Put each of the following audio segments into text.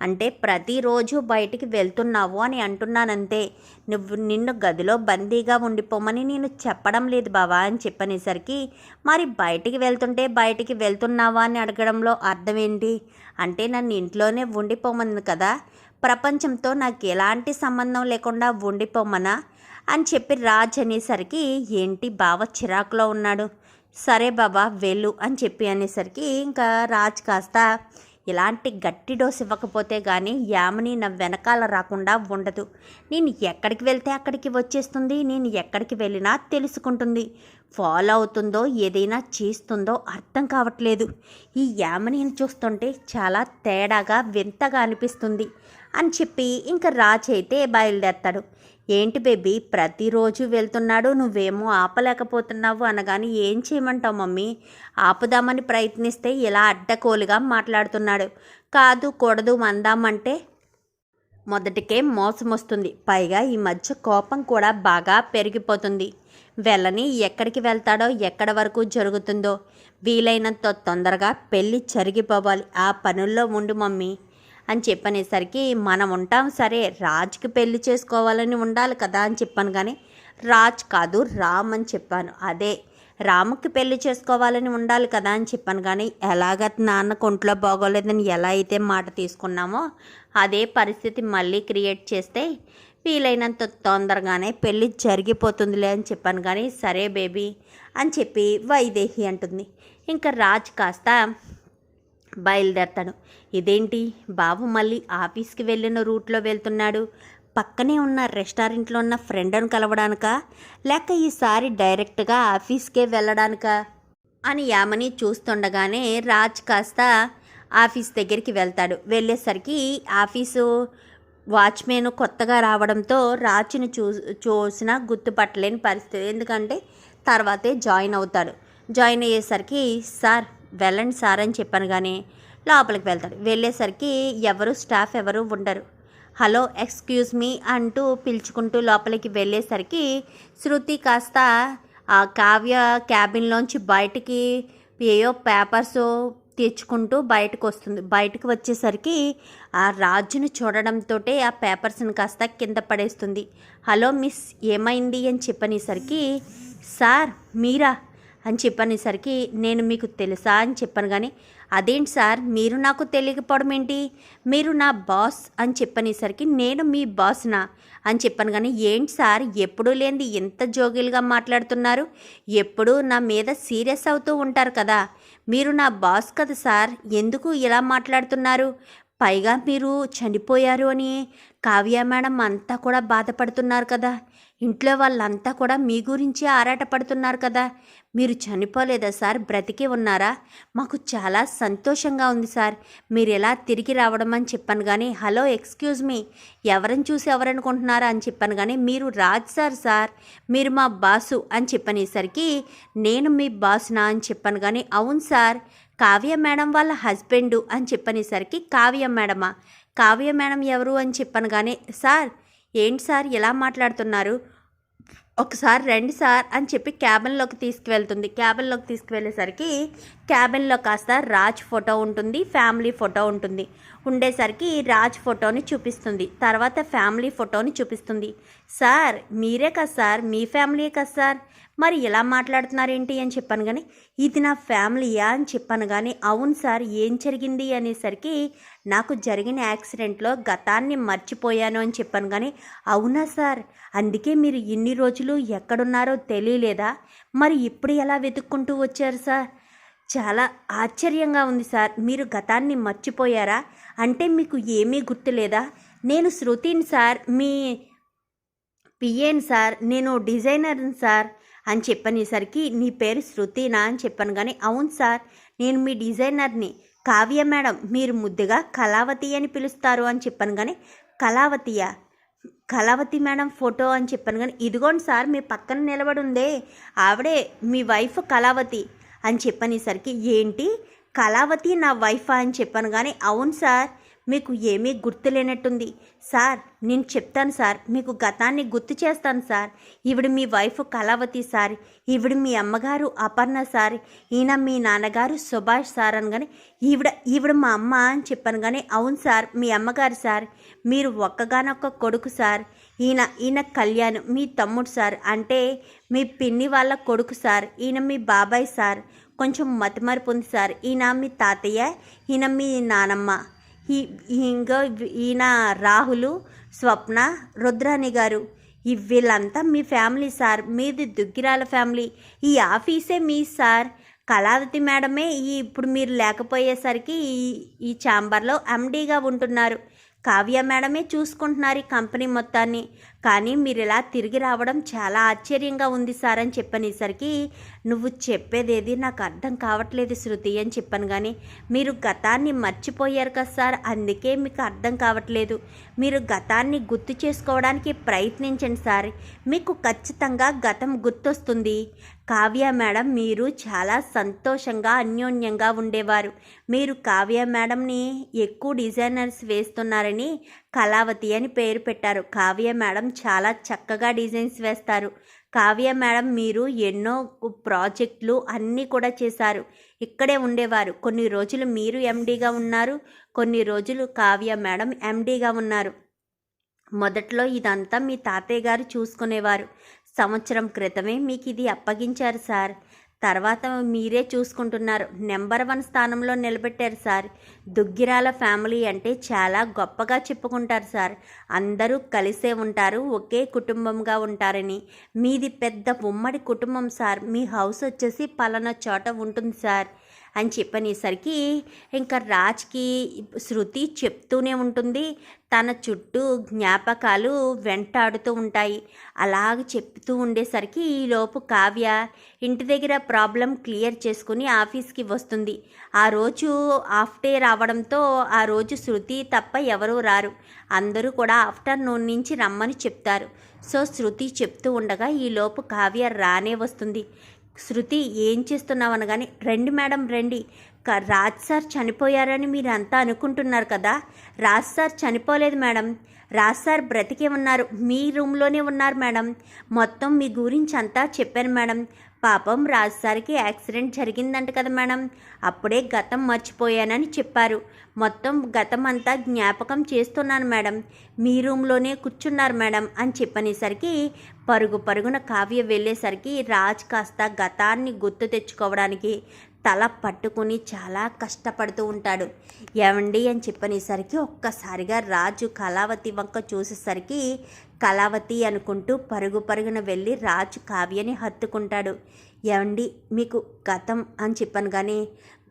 అంటే ప్రతిరోజు బయటికి వెళ్తున్నావు అని అంటున్నానంతే. నువ్వు నిన్ను గదిలో బందీగా ఉండిపోమని నేను చెప్పడం లేదు బావా అని చెప్పనేసరికి మరి బయటికి వెళ్తుంటే బయటికి వెళ్తున్నావా అని అడగడంలో అర్థం ఏంటి అంటే నన్ను ఇంట్లోనే ఉండిపోమంది కదా. ప్రపంచంతో నాకు ఎలాంటి సంబంధం లేకుండా ఉండిపోమనా? అని చెప్పి రాజ్ అనేసరికి ఏంటి బావ చిరాకులో ఉన్నాడు? సరే బాబా వెళ్ళు అని చెప్పి అనేసరికి ఇంకా రాజ్ కాస్త ఇలాంటి గట్టి డోస్ ఇవ్వకపోతే కానీ యామిని నా వెనకాల రాకుండా ఉండదు. నేను ఎక్కడికి వెళ్తే అక్కడికి వచ్చేస్తుంది నేను ఎక్కడికి వెళ్ళినా తెలుసుకుంటుంది. ఫాలో అవుతుందో ఏదైనా చేస్తుందో అర్థం కావట్లేదు. ఈ యామినిని చూస్తుంటే చాలా తేడాగా వింతగా అనిపిస్తుంది. అని చెప్పి ఇంకా రాజ్ అయితే బయలుదేరతాడు. ఏంటి బేబీ? ప్రతిరోజు వెళ్తున్నాడు నువ్వేమో ఆపలేకపోతున్నావు అనగాని ఏం చేయమంటావు మమ్మీ? ఆపుదామని ప్రయత్నిస్తే ఇలా అడ్డకోలుగా మాట్లాడుతున్నాడు. కాదు కూడదు మందామంటే మొదటికే మోసం వస్తుంది పైగా ఈ మధ్య కోపం కూడా బాగా పెరిగిపోతుంది. వెళ్ళని ఎక్కడికి వెళ్తాడో ఎక్కడ వరకు జరుగుతుందో వీలైనంత తొందరగా పెళ్ళి జరిగిపోవాలి. ఆ పనుల్లో ఉండు మమ్మీ. అని చెప్పనేసరికి మనం ఉంటాం సరే రాజ్కి పెళ్ళి చేసుకోవాలని ఉండాలి కదా అని చెప్పాను కానీ రాజ్ కాదు రామ్ అని చెప్పాను. అదే రాముకి పెళ్ళి చేసుకోవాలని ఉండాలి కదా అని చెప్పాను కానీ ఎలాగ నాన్న ఒంట్లో బాగోలేదని ఎలా అయితే మాట తీసుకున్నామో అదే పరిస్థితి మళ్ళీ క్రియేట్ చేస్తే వీలైనంత తొందరగానే పెళ్ళి జరిగిపోతుందిలే అని చెప్పాను కానీ సరే బేబీ అని చెప్పి వైదేహి అంటుంది. ఇంకా రాజ్ కాస్త బయలుదేరతాడు. ఇదేంటి? బాబు మళ్ళీ ఆఫీస్కి వెళ్ళిన రూట్లో వెళ్తున్నాడు. పక్కనే ఉన్న రెస్టారెంట్లో ఉన్న ఫ్రెండ్ను కలవడానికా? లేక ఈసారి డైరెక్ట్గా ఆఫీస్కే వెళ్ళడానికా? అని యామని చూస్తుండగానే రాజ్ కాస్త ఆఫీస్ దగ్గరికి వెళ్తాడు. వెళ్ళేసరికి ఆఫీసు వాచ్మెన్ కొత్తగా రావడంతో రాజ్ని చూ చూసిన గుర్తుపట్టలేని పరిస్థితి. ఎందుకంటే తర్వాతే జాయిన్ అవుతాడు. జాయిన్ అయ్యేసరికి సార్ వెళ్ళండి సార్ అని చెప్పాను కానీ లోపలికి వెళ్తాడు. వెళ్ళేసరికి ఎవరు స్టాఫ్ ఎవరు ఉండరు. హలో ఎక్స్క్యూజ్ మీ అంటూ పిలుచుకుంటూ లోపలికి వెళ్ళేసరికి శృతి కాస్త ఆ కావ్య క్యాబిన్లోంచి బయటికి ఏయో పేపర్స్ తెచ్చుకుంటూ బయటకు వస్తుంది. బయటకు వచ్చేసరికి ఆ రాజును చూడడంతో ఆ పేపర్స్ని కాస్త కింద పడేస్తుంది. హలో మిస్ ఏమైంది అని చెప్పనేసరికి సార్ మీరా? అని చెప్పనేసరికి నేను మీకు తెలుసా అని చెప్పాను కానీ అదేంటి సార్? మీరు నాకు తెలియకపోవడం ఏంటి? మీరు నా బాస్ అని చెప్పనేసరికి నేను మీ బాస్నా? అని చెప్పాను కానీ ఏంటి సార్? ఎప్పుడూ లేనిది ఎంత జోగిలుగా మాట్లాడుతున్నారు. ఎప్పుడూ నా మీద సీరియస్ అవుతూ ఉంటారు కదా. మీరు నా బాస్ కదా సార్? ఎందుకు ఇలా మాట్లాడుతున్నారు? పైగా మీరు చనిపోయారు అని కావ్య మేడం అంతా కూడా బాధపడుతున్నారు కదా. ఇంట్లో వాళ్ళంతా కూడా మీ గురించి ఆరాటపడుతున్నారు కదా. మీరు చనిపోలేదా సార్? బ్రతికి ఉన్నారా? మాకు చాలా సంతోషంగా ఉంది సార్. మీరు ఎలా తిరిగి రావడం అని చెప్పాను కానీ హలో ఎక్స్క్యూజ్ మీ. ఎవరిని చూసి ఎవరనుకుంటున్నారా అని చెప్పాను కానీ మీరు రాజ్ సార్ సార్. మీరు మా బాసు అని చెప్పనేసరికి నేను మీ బాసునా అని చెప్పాను కానీ అవును సార్. కావ్య మేడం వాళ్ళ హస్బెండు అని చెప్పనేసరికి కావ్య మేడమా? కావ్య మేడం ఎవరు అని చెప్పాను కానీ సార్ ఏంటి సార్? ఎలా మాట్లాడుతున్నారు? ఒకసారి రండి సార్ అని చెప్పి క్యాబిన్లోకి తీసుకువెళ్తుంది. క్యాబిన్లోకి తీసుకువెళ్ళేసరికి క్యాబిన్లో కాస్త రాజ్ ఫోటో ఉంటుంది ఫ్యామిలీ ఫోటో ఉంటుంది. ఉండేసరికి రాజ్ ఫోటోని చూపిస్తుంది. తర్వాత ఫ్యామిలీ ఫోటోని చూపిస్తుంది. సార్ మీరే కదా సార్? మీ ఫ్యామిలీయే కదా సార్? మరి ఎలా మాట్లాడుతున్నారేంటి అని చెప్పాను కానీ ఇది నా ఫ్యామిలీయా? అని చెప్పాను కానీ అవును సార్ ఏం జరిగింది? అనేసరికి నాకు జరిగిన యాక్సిడెంట్లో గతాన్ని మర్చిపోయాను అని చెప్పాను కానీ అవునా సార్? అందుకే మీరు ఇన్ని రోజులు ఎక్కడున్నారో తెలియలేదా? మరి ఇప్పుడు ఎలా వెతుక్కుంటూ వచ్చారు సార్? చాలా ఆశ్చర్యంగా ఉంది సార్. మీరు గతాన్ని మర్చిపోయారా? అంటే మీకు ఏమీ గుర్తులేదా? నేను శృతిని సార్ మీ పిఏని సార్ నేను డిజైనర్ని సార్ అని చెప్పనేసరికి నీ పేరు శృతినా అని చెప్పాను కానీ అవును సార్ నేను మీ డిజైనర్ని. కావ్య మేడం మీరు ముద్దుగా కళావతి అని పిలుస్తారు అని చెప్పాను కానీ కళావతియా? కళావతి మేడం ఫోటో అని చెప్పాను కానీ ఇదిగోండి సార్ మీ పక్కన నిలబడి ఉందే. ఆవిడే మీ వైఫ్ కళావతి. అని చెప్పనేసరికి ఏంటి? కళావతి నా వైఫ్? అని చెప్పాను కానీ అవును సార్ మీకు ఏమీ గుర్తులేనట్టుంది. సార్ నేను చెప్తాను సార్ మీకు గతాన్ని గుర్తు చేస్తాను సార్. ఈవిడ మీ వైఫ్ కళావతి సార్ ఈవిడ మీ అమ్మగారు అపర్ణ సార్ ఈయన మీ నాన్నగారు సుభాష్ సార్ అనగానే ఈవిడ ఈవిడ మా అమ్మ అని చెప్పాను కానీ అవును సార్ మీ అమ్మగారు సార్ మీరు ఒక్కగానొక్క కొడుకు సార్ ఈయన ఈయన కళ్యాణ్ మీ తమ్ముడు సార్. అంటే మీ పిన్ని వాళ్ళ కొడుకు సార్. ఈయన మీ బాబాయ్ సార్. కొంచెం మతిమరుపు ఉంది సార్. ఈయన మీ తాతయ్య ఈయన మీ నానమ్మ. ఈ ఇంకా ఈయన రాహులు స్వప్న రుద్రాణి గారు. వీళ్ళంతా మీ ఫ్యామిలీ సార్. మీది దుగ్గిరాల ఫ్యామిలీ. ఈ ఆఫీసే మీ సార్. కళావతి మేడమే. ఈ ఇప్పుడు మీరు లేకపోయేసరికి ఈ ఈ ఛాంబర్లో ఎండీగా ఉంటున్నారు. కావ్య మేడమే చూసుకుంటున్నారు ఈ కంపెనీ మొత్తాన్ని. కానీ మీరు ఇలా తిరిగి రావడం చాలా ఆశ్చర్యంగా ఉంది సార్ అని చెప్పనేసరికి నువ్వు చెప్పేదేది నాకు అర్థం కావట్లేదు శృతి అని చెప్పాను కానీ మీరు గతాన్ని మర్చిపోయారు కదా సార్ అందుకే మీకు అర్థం కావట్లేదు. మీరు గతాన్ని గుర్తు చేసుకోవడానికి ప్రయత్నించండి సార్. మీకు ఖచ్చితంగా గతం గుర్తొస్తుంది. కావ్య మేడం మీరు చాలా సంతోషంగా అన్యోన్యంగా ఉండేవారు. మీరు కావ్య మేడంని ఎక్కువ డిజైనర్స్ వేస్తున్నారని కళావతి అని పేరు పెట్టారు. కావ్య మేడం చాలా చక్కగా డిజైన్స్ వేస్తారు. కావ్య మేడం మీరు ఎన్నో ప్రాజెక్టులు అన్నీ కూడా చేశారు. ఇక్కడే ఉండేవారు. కొన్ని రోజులు మీరు ఎండీగా ఉన్నారు. కొన్ని రోజులు కావ్య మేడం ఎండీగా ఉన్నారు. మొదట్లో ఇదంతా మీ తాతయ్య గారు చూసుకునేవారు. సంవత్సరం క్రితమే మీకు ఇది అప్పగించారు సార్. తర్వాత మీరే చూసుకుంటున్నారు. నెంబర్ వన్ స్థానంలో నిలబెట్టారు సార్. దుగ్గిరాల ఫ్యామిలీ అంటే చాలా గొప్పగా చెప్పుకుంటారు సార్. అందరూ కలిసే ఉంటారు ఒకే కుటుంబంగా ఉంటారని. మీది పెద్ద ఉమ్మడి కుటుంబం సార్. మీ హౌస్ వచ్చేసి పలానా చోట ఉంటుంది సార్. అని చెప్పనేసరికి ఇంకా రాజ్కి శృతి చెప్తూనే ఉంటుంది. తన చుట్టూ జ్ఞాపకాలు వెంటాడుతూ ఉంటాయి. అలాగ చెప్తూ ఉండేసరికి ఈలోపు కావ్య ఇంటి దగ్గర ప్రాబ్లం క్లియర్ చేసుకుని ఆఫీస్కి వస్తుంది. ఆ రోజు హాఫ్ డే రావడంతో ఆ రోజు శృతి తప్ప ఎవరూ రారు. అందరూ కూడా ఆఫ్టర్నూన్ నుంచి రమ్మని చెప్తారు. సో శృతి చెప్తూ ఉండగా ఈలోపు కావ్య రానే వస్తుంది. శృతి ఏం చేస్తున్నావు అనగానే రండి మేడం రండి. క- రాజ్ సార్ చనిపోయారని మీరంతా అనుకుంటున్నారు కదా? రాజ్ సార్ చనిపోలేదు మేడం. రాజ్ సార్ బ్రతికే ఉన్నారు. మీ రూమ్లోనే ఉన్నారు మేడం. మొత్తం మీ గురించి అంతా చెప్పాను మేడం. పాపం రాజ్ సార్కి యాక్సిడెంట్ జరిగిందంట కదా మేడం. అప్పుడే గతం మర్చిపోయానని చెప్పారు. మొత్తం గతం అంతా జ్ఞాపకం చేస్తున్నాను మేడం. మీ రూమ్లోనే కూర్చున్నారు మేడం అని చెప్పనేసరికి పరుగు పరుగున కావ్య వెళ్ళేసరికి రాజ్ కాస్త గతాన్ని గుర్తు తెచ్చుకోవడానికి తల పట్టుకుని చాలా కష్టపడుతూ ఉంటాడు. ఏమండి అని చెప్పనేసరికి ఒక్కసారిగా రాజు కళావతి వంక చూసేసరికి కళావతి అనుకుంటూ పరుగు పరుగున వెళ్ళి రాజు కావ్యని హత్తుకుంటాడు. ఏమండి మీకు గతం అని చెప్పాను కానీ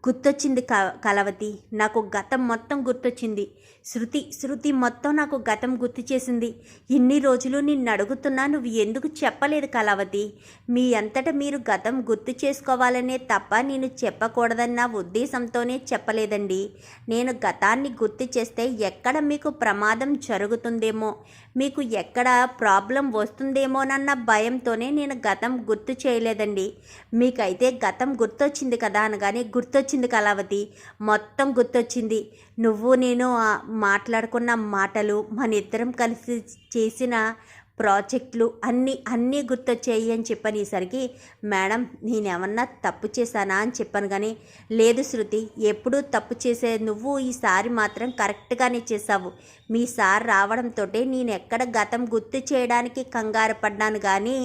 గుర్తొచ్చింది క కలవతి నాకు గతం మొత్తం గుర్తొచ్చింది. శృతి శృతి మొత్తం నాకు గతం గుర్తు చేసింది. ఇన్ని రోజులు నిన్ను అడుగుతున్నా నువ్వు ఎందుకు చెప్పలేదు కలవతి మీ అంతట మీరు గతం గుర్తు చేసుకోవాలనే తప్ప నేను చెప్పకూడదన్న ఉద్దేశంతోనే చెప్పలేదండి. నేను గతాన్ని గుర్తు చేస్తే ఎక్కడ మీకు ప్రమాదం జరుగుతుందేమో? మీకు ఎక్కడ ప్రాబ్లం వస్తుందేమోనన్న భయంతోనే నేను గతం గుర్తు చేయలేదండి. మీకైతే గతం గుర్తొచ్చింది కదా అనగానే గుర్తొచ్చింది కళావతి. మొత్తం గుర్తొచ్చింది. నువ్వు నేను మాట్లాడుకున్న మాటలు మన ఇద్దరం కలిసి చేసిన ప్రాజెక్టులు అన్నీ అన్నీ గుర్తొచ్చాయి అని చెప్పనేసరికి మేడం నేనేమన్నా తప్పు చేశానా అని చెప్పాను కానీ లేదు శృతి ఎప్పుడూ తప్పు చేసే నువ్వు ఈసారి మాత్రం కరెక్ట్గానే చేసావు మీ సార్ రావడంతో నేను ఎక్కడ గతం గుర్తు చేయడానికి కంగారు పడ్డాను కానీ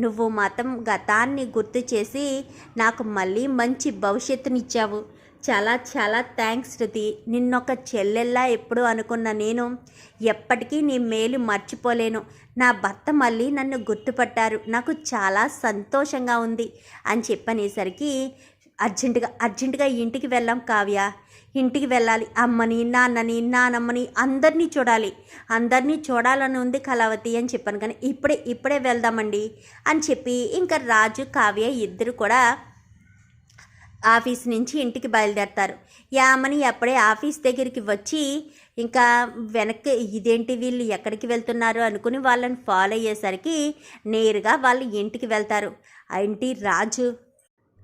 నువ్వు మాత్రం గతాన్ని గుర్తు చేసి నాకు మళ్ళీ మంచి భవిష్యత్తునిచ్చావు. చాలా చాలా థ్యాంక్స్ శృతి. నిన్నొక చెల్లెల్లా ఎప్పుడు అనుకున్న నేను ఎప్పటికీ నీ మేలు మర్చిపోలేను. నా భర్త మళ్ళీ నన్ను గుర్తుపట్టారు. నాకు చాలా సంతోషంగా ఉంది అని చెప్పనేసరికి అర్జెంటుగా అర్జెంటుగా ఇంటికి వెళ్ళాం కావ్య. ఇంటికి వెళ్ళాలి. అమ్మని నాన్నని నానమ్మని అందరినీ చూడాలి. అందరినీ చూడాలని ఉంది కళావతి అని చెప్పాను కానీ ఇప్పుడే ఇప్పుడే వెళ్దామండి అని చెప్పి ఇంకా రాజు కావ్య ఇద్దరు కూడా ఆఫీస్ నుంచి ఇంటికి బయలుదేరతారు. యామని అప్పుడే ఆఫీస్ దగ్గరికి వచ్చి ఇంకా వెనక్కి ఇదేంటి వీళ్ళు ఎక్కడికి వెళ్తున్నారు అనుకుని వాళ్ళని ఫాలో అయ్యేసరికి నేరుగా వాళ్ళు ఇంటికి వెళ్తారు. ఆ ఇంటి రాజు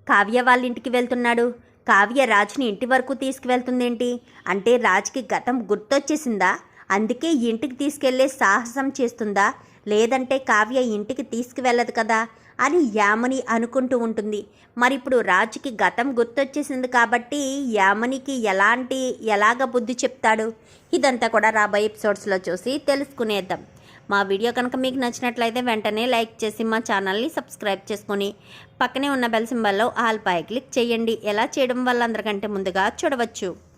కావ్య వాళ్ళ ఇంటికి వెళ్తున్నాడు. కావ్య రాజుని ఇంటి వరకు తీసుకువెళ్తుందేంటి? అంటే రాజుకి గతం గుర్తొచ్చేసిందా? అందుకే ఇంటికి తీసుకెళ్ళే సాహసం చేస్తుందా? లేదంటే కావ్య ఇంటికి తీసుకువెళ్ళదు కదా? అని యామని అనుకుంటూ ఉంటుంది. మరి ఇప్పుడు రాజుకి గతం గుర్తొచ్చేసింది కాబట్టి యామనికి ఎలాంటి ఎలాగ బుద్ధి చెప్తాడు? ఇదంతా కూడా రాబోయే ఎపిసోడ్స్లో చూసి తెలుసుకునేద్దాం. మా వీడియో కనుక మీకు నచ్చినట్లయితే వెంటనే లైక్ చేసి మా ఛానల్ని సబ్స్క్రైబ్ చేసుకొని పక్కనే ఉన్న బెల్ సింబల్లో ఆల్ పై క్లిక్ చేయండి. ఎలా చేయడం వల్ల అందరికంటే ముందుగా చూడవచ్చు.